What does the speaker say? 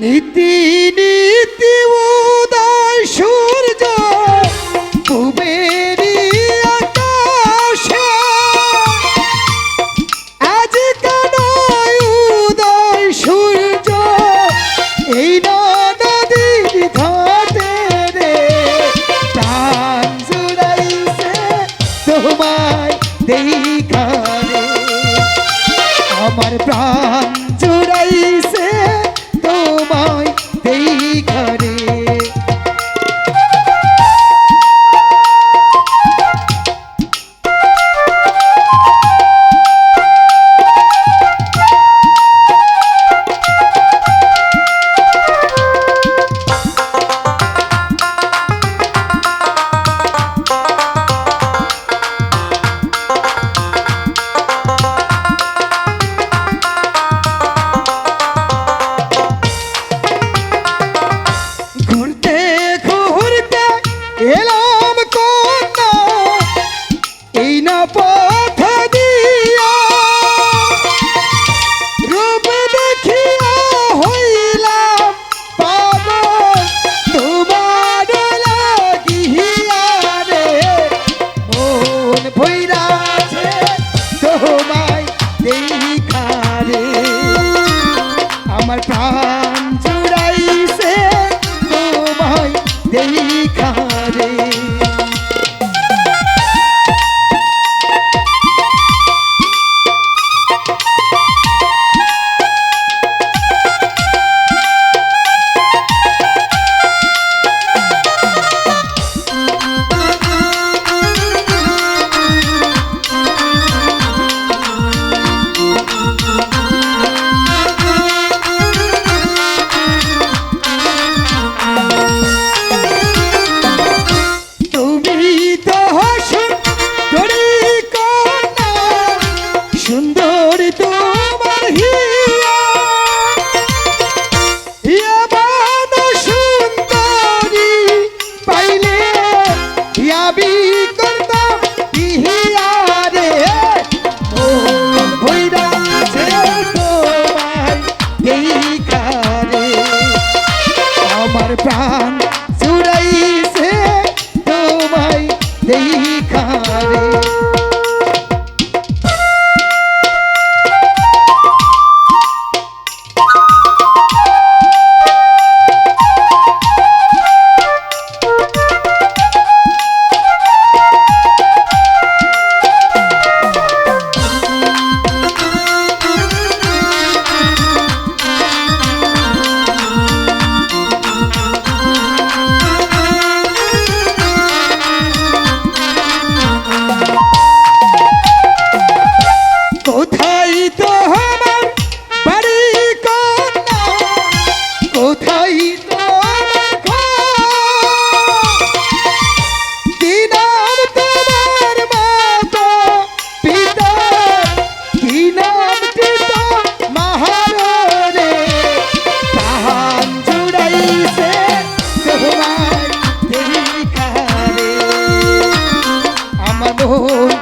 নীতি নীতি উদয় আমার প্রাণ চুরাইছে তোমায় দেখা মন